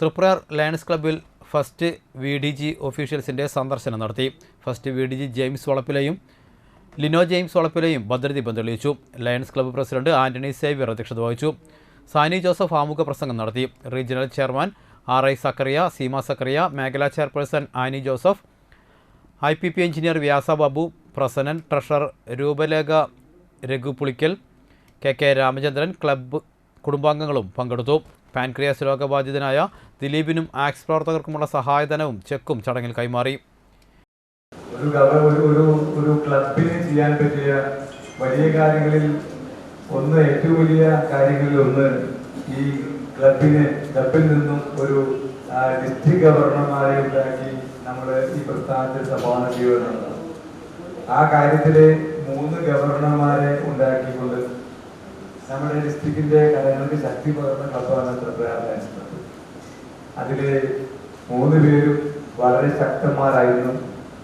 Triprayar Lions ക്ലബ്ബിൽ first V D G ഒഫീഷ്യൽസിന്റെ സന്ദർശനം നടത്തി. First V D G James വളപ്പിലെയും Lino James വളപ്പിലെയും ഭദ്രദീപം തെളിയിച്ചു. Lions club president Antony Xavier അധ്യക്ഷത വഹിച്ചു. സാനി ജോസഫ് ആമുഖ പ്രസംഗം നടത്തി. Regional chairman R I Zachariah Seema Zachariah മേഖലാ chairperson Annie Joseph I P P engineer Vyas Babu Prasannan treasurer Roopalekha Raghupulickal K K Ramachandran club കുടുംബാംഗങ്ങളും പങ്കെടുത്തു. പാൻക്രിയാസ് രോഗബാധിതനായ ദിലീപിനും ആക്സ് പ്രവർത്തകർക്കുമുള്ള സഹായധനവും ചെക്കും ചടങ്ങിൽ കൈമാറി. ഒരു ഒരു ഒരു ക്ലബിന് ചെയ്യാൻ പറ്റിയ വലിയ കാര്യങ്ങളിൽ ഒന്ന് ഏറ്റവും വലിയ കാര്യങ്ങളിൽ ഒന്ന് ഈ ക്ലബിന് ക്ലബിൽ നിന്നും ഒരു ഡിസ്ട്രിക്ട് ഗവർണർമാരെ ഉണ്ടാക്കി നമ്മൾ ഈ പ്രസ്ഥാനത്തിൽ സംഭാവന ചെയ്യുക എന്നുള്ളതാണ് ആ കാര്യത്തിൽ മൂന്ന് ഗവർണർമാരെ നമ്മുടെ ഡിസ്ട്രിക്റ്റിന്റെ കലകൾക്ക് ശക്തി പകർന്ന ക്ലബ്ബാണ് ത്രിപുര ലയൺസ് അതിൽ മൂന്ന് പേരും വളരെ ശക്തന്മാരായിരുന്നു.